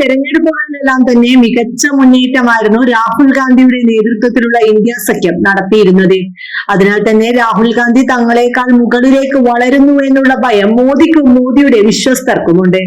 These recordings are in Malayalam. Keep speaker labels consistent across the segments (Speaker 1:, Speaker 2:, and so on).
Speaker 1: തെരഞ്ഞെടുപ്പുകളിലെല്ലാം തന്നെ മികച്ച മുന്നേറ്റമായിരുന്നു രാഹുൽ ഗാന്ധിയുടെ നേതൃത്വത്തിലുള്ള ഇന്ത്യ സഖ്യം നടത്തിയിരുന്നത്. അതിനാൽ തന്നെ രാഹുൽ ഗാന്ധി തങ്ങളെക്കാൾ മുകളിലേക്ക് വളരുന്നു എന്നുള്ള ഭയം മോദിക്കും മോദിയുടെ വിശ്വസ്തർക്കുമുണ്ട്.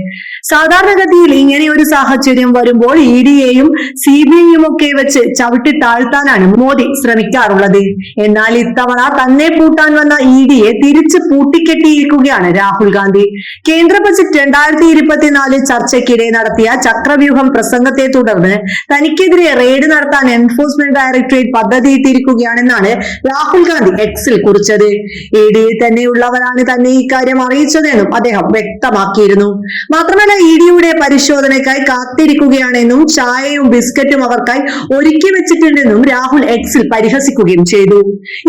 Speaker 1: സാധാരണഗതിയിൽ ഇങ്ങനെ ഒരു സാഹചര്യം വരുമ്പോൾ ഇ ഡിയെയും സി ബി ഐയും ഒക്കെ വെച്ച് ചവിട്ടി താഴ്ത്താനാണ് മോദി ശ്രമിക്കാറുള്ളത്. എന്നാൽ ഇത്തവണ തന്നെ പൂട്ടാൻ വന്ന ഇ ഡിയെ തിരിച്ച് പൂട്ടിക്കെട്ടിയിരിക്കുകയാണ് രാഹുൽ ഗാന്ധി. കേന്ദ്ര ബജറ്റ് രണ്ടായിരത്തി ഇരുപത്തിനാല് ചർച്ചയ്ക്കിടെ നടത്തിയ ചക്രവ്യൂഹം പ്രസംഗത്തെ തുടർന്ന് തനിക്കെതിരെ റെയ്ഡ് നടത്താൻ എൻഫോഴ്സ്മെന്റ് ഡയറക്ടറേറ്റ് പദ്ധതിയിട്ടിരിക്കുകയാണെന്നാണ് രാഹുൽ ഗാന്ധി എക്സിൽ കുറിച്ചത്. ഇ ഡിയിൽ തന്നെയുള്ളവരാണ് തന്നെ ഇക്കാര്യം അറിയിച്ചതെന്നും അദ്ദേഹം വ്യക്തമാക്കിയിരുന്നു. മാത്രമല്ല ഇ ഡിയുടെ പരിശോധനയ്ക്കായി കാത്തിരിക്കുകയാണെന്നും ചായയും ബിസ്ക്കറ്റും അവർക്കായി ഒരുക്കി വെച്ചിട്ടുണ്ടെന്നും രാഹുൽ എക്സിൽ പരിഹസിക്കുകയും ചെയ്തു.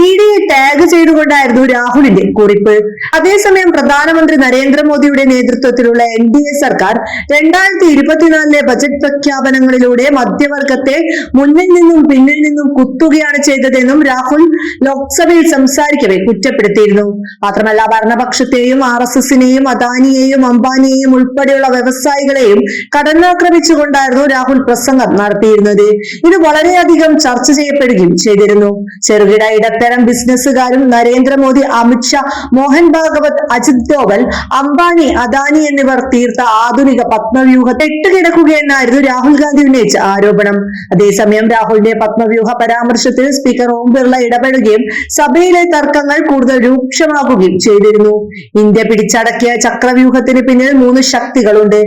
Speaker 1: ഇ ഡിയെ ടാഗ് ചെയ്തുകൊണ്ടായിരുന്നു രാഹുലിന്റെ കുറിപ്പ്. അതേസമയം പ്രധാനമന്ത്രി നരേന്ദ്രമോദിയുടെ നേതൃത്വത്തിലുള്ള എൻ ഡി എ സർക്കാർ രണ്ടായിരത്തി ഇരുപത്തിനാലിലെ ബജറ്റ് പ്രഖ്യാപനങ്ങളിലൂടെ മധ്യവർഗത്തെ മുന്നിൽ നിന്നും പിന്നിൽ നിന്നും കുത്തുകയാണ് ചെയ്തതെന്നും രാഹുൽ ലോക്സഭയിൽ സംസാരിക്കവെ കുറ്റപ്പെടുത്തിയിരുന്നു. മാത്രമല്ല ഭരണപക്ഷത്തെയും ആർ എസ് എസിനെയും അദാനിയെയും അംബാനിയെയും ഉൾപ്പെടെയുള്ള വ്യവസായികളെയും കടന്നാക്രമിച്ചുകൊണ്ടായിരുന്നു രാഹുൽ പ്രസംഗം നടത്തിയിരുന്നത്. ഇത് വളരെയധികം ചർച്ച ചെയ്യപ്പെടുകയും ചെയ്തിരുന്നു. ചെറുകിട ഇടത്തരം ബിസിനസ്സുകാരും നരേന്ദ്രമോദി അമിത്ഷാ മോഹൻ ഭാഗവത് അജിത് ഡോവൽ അംബാനി അദാനി എന്നിവർ തീർത്ത ആധുനിക പത്മവ്യൂഹ തെട്ടുകിടക്കുകയെന്നായിരുന്നു രാഹുൽ ഗാന്ധി ഉന്നയിച്ച ആരോപണം. അതേസമയം രാഹുലിന്റെ പത്മവ്യൂഹ പരാമർശത്തിൽ സ്പീക്കർ ഓം ബിർള ഇടപെടുകയും സഭയിലെ തർക്കങ്ങൾ കൂടുതൽ രൂക്ഷമാകുകയും ചെയ്തിരുന്നു. ഇന്ത്യ പിടിച്ചടക്കിയ ചക്രവ്യൂഹത്തിന് പിന്നിൽ മൂന്ന് ശക്തികളുണ്ട്.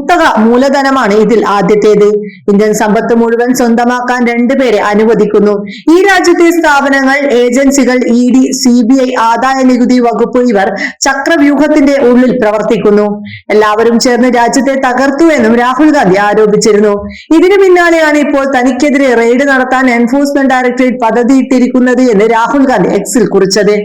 Speaker 1: കുത്തക മൂലധനമാണ് ഇതിൽ ആദ്യത്തേത്. ഇന്ത്യൻ സമ്പത്ത് മുഴുവൻ സ്വന്തമാക്കാൻ രണ്ടുപേരെ അനുവദിക്കുന്നു. ഈ രാജ്യത്തെ സ്ഥാപനങ്ങൾ ഏജൻസികൾ E D C B I ആദായ നികുതി വകുപ്പ് ഇവർ ചക്രവ്യൂഹത്തിന്റെ ഉള്ളിൽ പ്രവർത്തിക്കുന്നു. എല്ലാവരും ചേർന്ന് രാജ്യത്തെ തകർത്തു എന്നും രാഹുൽ ഗാന്ധി ആരോപിച്ചിരുന്നു. ഇതിനു പിന്നാലെയാണ് ഇപ്പോൾ തനിക്കെതിരെ റെയ്ഡ് നടത്താൻ എൻഫോഴ്സ്മെന്റ് ഡയറക്ടറേറ്റ് പദ്ധതിയിട്ടിരിക്കുന്നത് എന്ന് രാഹുൽ ഗാന്ധി എക്സിൽ കുറിച്ചത്.